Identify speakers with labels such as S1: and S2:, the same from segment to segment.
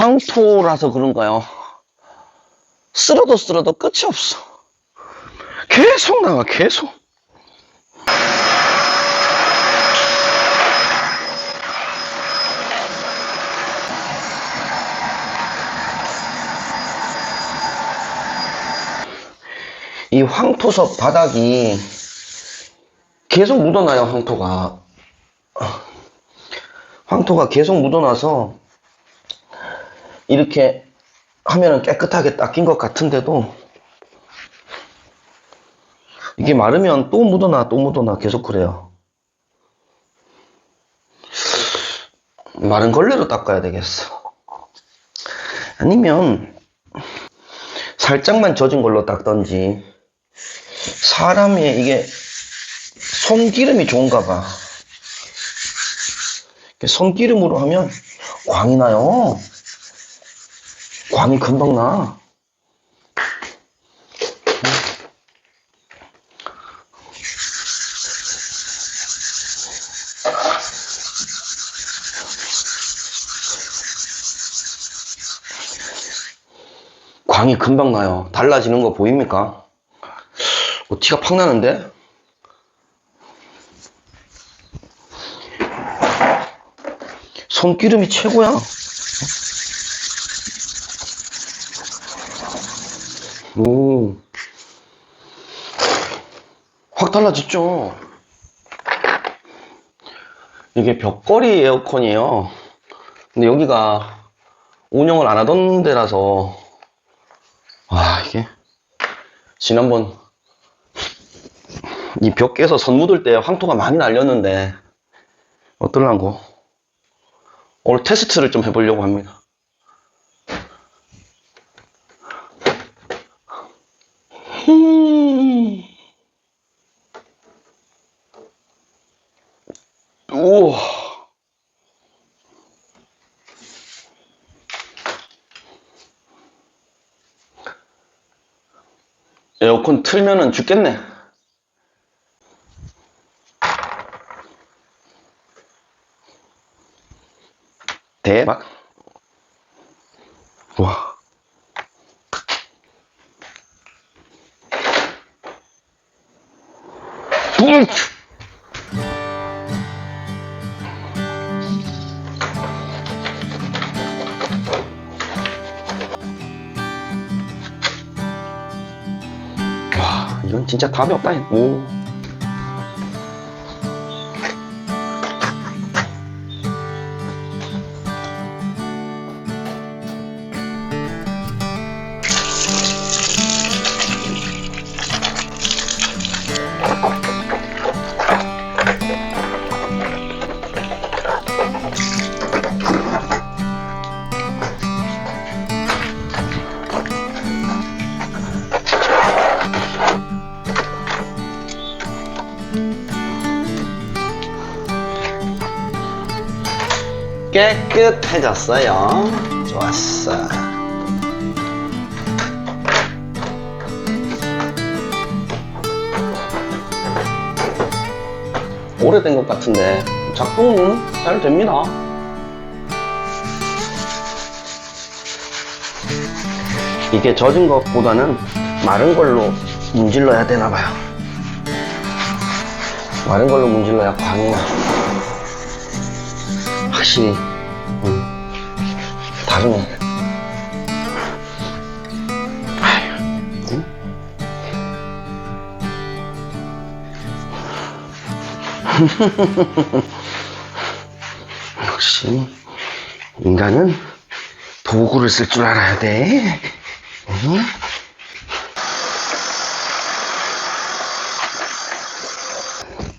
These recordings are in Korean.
S1: 황토라서 그런가요? 쓸어도 쓸어도 끝이 없어. 계속 나가, 계속. 이 황토석 바닥이 계속 묻어나요, 황토가. 황토가 계속 묻어나서 이렇게 하면은 깨끗하게 닦인 것 같은데도 이게 마르면 또 묻어나 또 묻어나 계속 그래요. 마른 걸레로 닦아야 되겠어. 아니면 살짝만 젖은 걸로 닦던지 사람이 이게 손기름이 좋은가 봐. 손기름으로 하면 광이 나요. 광이 금방 나. 광이 금방 나요. 달라지는 거 보입니까? 어, 티가 팍 나는데? 손기름이 최고야. 오. 확 달라졌죠? 이게 벽걸이 에어컨이에요. 근데 여기가 운영을 안 하던 데라서, 와, 이게, 지난번, 이벽 깨서 선 묻을 때 황토가 많이 날렸는데, 어떨란고? 오늘 테스트를 좀 해보려고 합니다. 음. 우와. 에어컨 틀면은 죽겠네. 대박. 와. 진짜 답이 없다. 오. 깨끗해졌어요. 좋았어. 오래된 것 같은데 작동은 잘 됩니다. 이게 젖은 것보다는 마른 걸로 문질러야 되나 봐요. 마른 걸로 문질러야 광이 나. 확실히 음, 다르네. 아휴, 음? 역시 인간은 도구를 쓸 줄 알아야 돼. 응?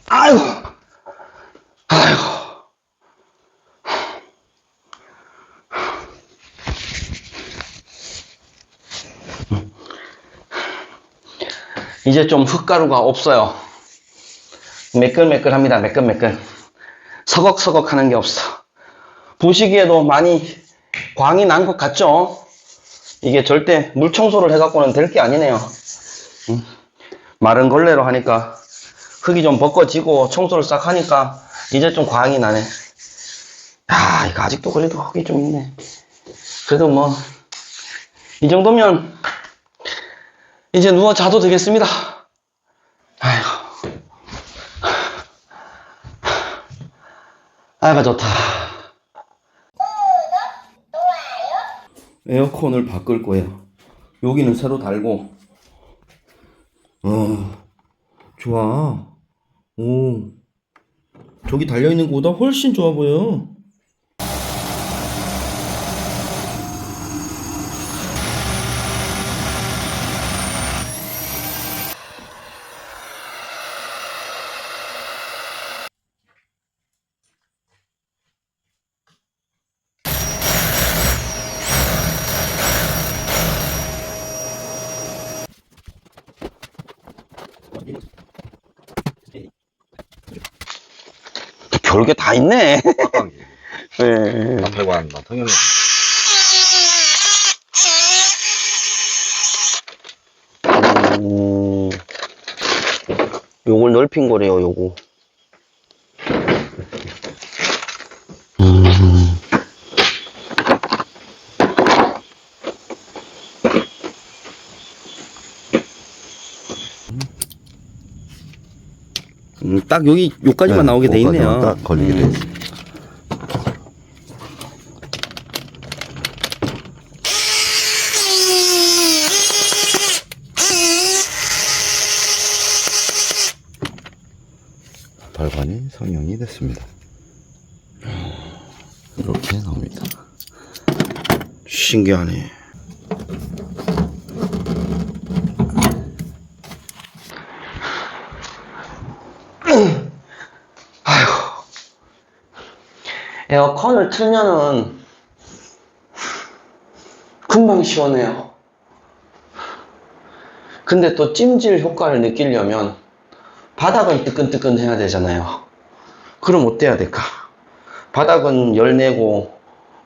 S1: 아이고, 아이고. 이제 좀 흙가루가 없어요. 매끌매끌합니다. 매끌매끌. 서걱서걱 하는 게 없어. 보시기에도 많이 광이 난 것 같죠? 이게 절대 물 청소를 해갖고는 될 게 아니네요. 음. 마른 걸레로 하니까 흙이 좀 벗겨지고 청소를 싹 하니까 이제 좀 광이 나네. 야, 이거 아직도 그래도 흙이 좀 있네. 그래도 뭐, 이 정도면, 이제 누워 자도 되겠습니다. 아이고. 아이가 좋다. 에어컨을 바꿀 거예요. 여기는 새로 달고. 어, 좋아. 오. 저기 달려있는 거보다 훨씬 좋아 보여. 별게 다 있네.
S2: 빡빡이.
S1: 네.
S2: 남배관, 통영.
S1: 음, 요걸 넓힌 거래요, 요거. 음, 딱 여기 요까지만 나오게 돼 있네요.
S2: 네, 딱 걸리게 돼
S1: 음.
S2: 있어. 발관이 성형이 됐습니다. 이렇게 나옵니다.
S1: 신기하네. 에어컨을 틀면은 금방 시원해요. 근데 또 찜질 효과를 느끼려면 바닥은 뜨끈뜨끈 해야 되잖아요. 그럼 어때야 될까? 바닥은 열 내고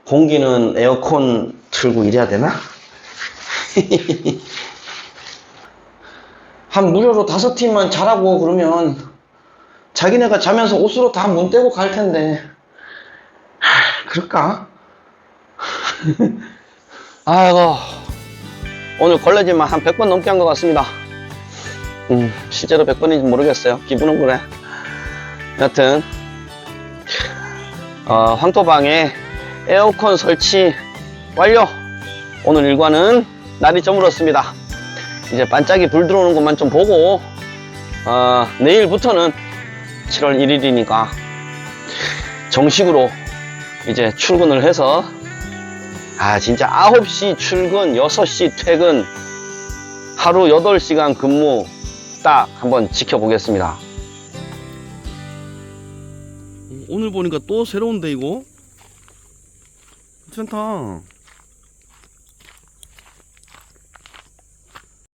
S1: 공기는 에어컨 틀고 이래야 되나? 한 무료로 다섯 팀만 자라고 그러면 자기네가 자면서 옷으로 다 문 떼고 갈 텐데 하, 그럴까? 아이고 오늘 걸레질만 한 100번 넘게 한 것 같습니다 음, 실제로 100번인지 모르겠어요 기분은 그래 여튼 어, 황토방에 에어컨 설치 완료! 오늘 일과는 날이 저물었습니다. 이제 반짝이 불 들어오는 것만 좀 보고, 어, 내일부터는 7월 1일이니까 정식으로 이제 출근을 해서, 아, 진짜 9시 출근, 6시 퇴근, 하루 8시간 근무 딱 한번 지켜보겠습니다. 오늘 보니까 또 새로운 데, 이거? 괜찮다.